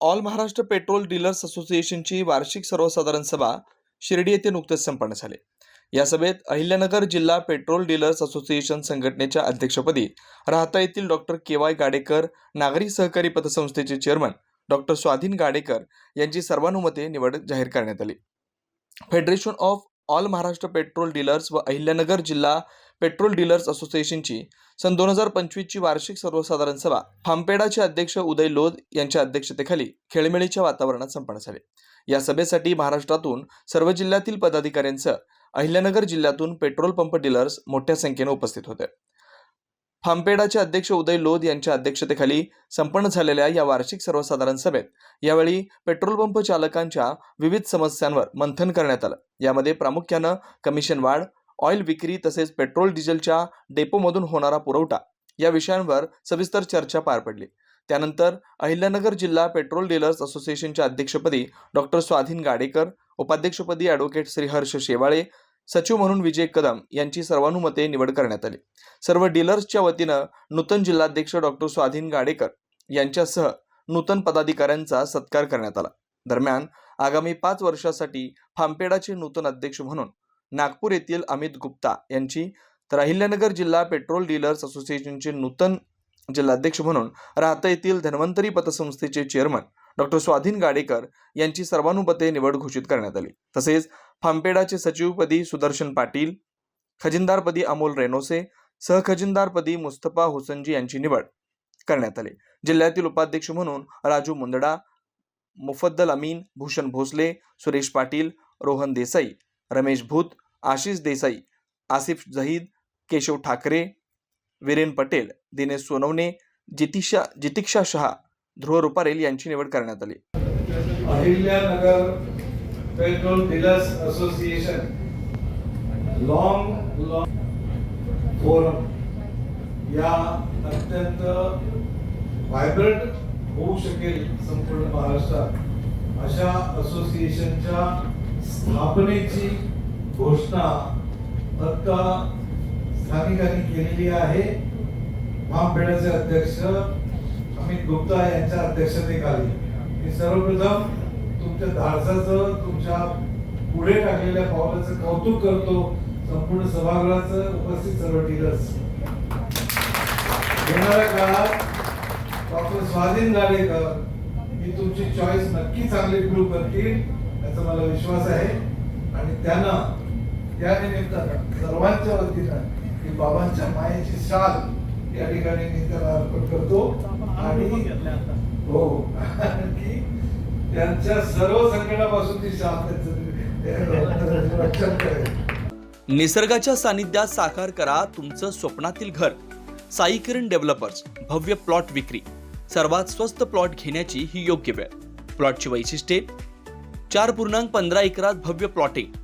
all Maharashtra petrol dealers असोसिएशनची वार्षिक सर्वसाधारण सभा शिर्डी येथे नुकतेच संपन्न झाले. या सभेत अहिल्यानगर जिल्हा पेट्रोल डीलर्स असोसिएशन संघटनेच्या अध्यक्षपदी राहता येथील डॉक्टर के वाय गाडेकर नागरी सहकारी पतसंस्थेचे चेअरमन डॉक्टर स्वाधीन गाडेकर यांची सर्वानुमते निवड जाहीर करण्यात आली. Federation of all Maharashtra petrol dealers व अहिल्यानगर जिल्हा पेट्रोल डीलर्स असोसिएशनची सन दोन हजार पंचवीसची वार्षिक सर्वसाधारण सभा. फांपेडाचे अध्यक्ष उदय लोध यांच्या अध्यक्षतेखाली खेळमेळीच्या वातावरणात संपन्न झाले. या सभेसाठी महाराष्ट्रातून सर्व जिल्ह्यातील पदाधिकाऱ्यांसह अहिल्यानगर जिल्ह्यातून पेट्रोल पंप डीलर्स मोठ्या संख्येने उपस्थित होते. फांपेडाचे अध्यक्ष उदय लोध यांच्या अध्यक्षतेखाली संपन्न झालेल्या या वार्षिक सर्वसाधारण सभेत यावेळी पेट्रोल पंप चालकांच्या विविध समस्यांवर मंथन करण्यात आलं. यामध्ये प्रामुख्यानं कमिशन वाढ ऑइल विक्री तसेच पेट्रोल डिझेलच्या डेपोमधून होणारा पुरवठा या विषयांवर सविस्तर चर्चा पार पडली. त्यानंतर अहिल्यानगर जिल्हा पेट्रोल डीलर्स असोसिएशनच्या अध्यक्षपदी डॉक्टर स्वाधीन गाडेकर उपाध्यक्षपदी ॲडव्होकेट श्रीहर्ष शेवाळे सचिव म्हणून विजय कदम यांची सर्वानुमते निवड करण्यात आली. सर्व डीलर्सच्या वतीनं नूतन जिल्हाध्यक्ष डॉक्टर स्वाधीन गाडेकर यांच्यासह नूतन पदाधिकाऱ्यांचा सत्कार करण्यात आला. दरम्यान आगामी पाच वर्षासाठी फांपेडाचे नूतन अध्यक्ष म्हणून नागपूर येथील अमित गुप्ता यांची तर अहिल्यानगर जिल्हा पेट्रोल डीलर्स असोसिएशनचे नूतन जिल्हाध्यक्ष म्हणून राहता येथील धन्वंतरी पतसंस्थेचे चेअरमन डॉक्टर स्वाधीन गाडेकर यांची सर्वानुमते निवड घोषित करण्यात आली. तसेच फांपेडाचे सचिवपदी सुदर्शन पाटील खजिनदारपदी अमोल रेनोसे सहखजिनदारपदी मुस्तफा हुसनजी यांची निवड करण्यात आली. जिल्ह्यातील उपाध्यक्ष म्हणून राजू मुंदडा मुफद्दल अमीन भूषण भोसले सुरेश पाटील रोहन देसाई रमेश भूत आशिष देसाई आसिफ जहीद केशव ठाकरे वीरेन पटेल दिनेश सोनवणे जितिशा जितिक्षा शहा ध्रुव रुपारेल यांची निवड करण्यात आली. Ahilyanagar petrol dealers association long long forum या अत्यंत व्हायब्रंट होऊ शकेल संपूर्ण महाराष्ट्रात. अशा असोसिएशनच्या स्थापनेची घोषणा आता स्थानिकांनी केलेली आहे. महापेढाचे अध्यक्ष अमित गुप्ता यांच्या अध्यक्षतेखाली. मी सर्वप्रथम तुमच्या धाडसाचं तुमच्यापुढे टाकलेल्या पावलाचं कौतुक करतो. संपूर्ण सभागृहाचं उपस्थित सर्व टीलर्स येणाऱ्या काळात डॉक्टर स्वाधीन गाडेकर ही तुमची चॉईस नक्की चांगली प्रूव्ह करतील याचा मला विश्वास आहे. आणि त्यांना या निमित्तानं सर्वांच्या वतीनं की बाबांच्या मायेची शाल या ठिकाणी मी त्याला अर्पण करतो. आणि हो की त्यांच्या सर्व संकटापासून ती शाल त्यांचं रक्षण करेल. निसर्गाच्या सानिध्यात साकार करा तुमचं स्वप्नातील घर. साई किरण डेव्हलपर्स भव्य प्लॉट विक्री. सर्वात स्वस्त प्लॉट घेण्याची ही योग्य वेळ. प्लॉटची वैशिष्ट्ये. चार पूर्णांक पंधरा एकरात भव्य प्लॉटिंग.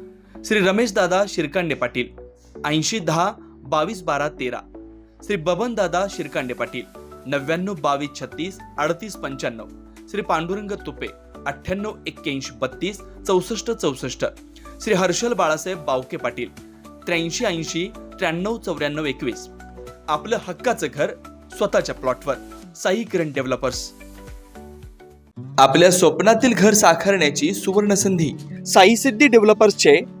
श्री रमेश दादा शिरकांडे पाटील ऐंशी दहा बावीस बारा तेरा. श्री बबनदादा शिरकांडे पाटील नव्याण्णव बावीस छत्तीस अडतीस पंच्याण्णव. श्री पांडुरंग तुपे अठ्ठ्याण्णव एक्क्याऐंशी बत्तीस चौसष्ट चौसष्ट. श्री हर्षल बाळासाहेब बावके पाटील त्र्याऐंशी ऐंशी त्र्याण्णव चौऱ्याण्णव एकवीस. आपलं हक्काचं घर स्वतःच्या प्लॉटवर. साई किरण डेव्हलपर्स. आपल्या स्वप्नातील घर साकारण्याची सुवर्ण संधी साई सिद्धी डेव्हलपर्सचे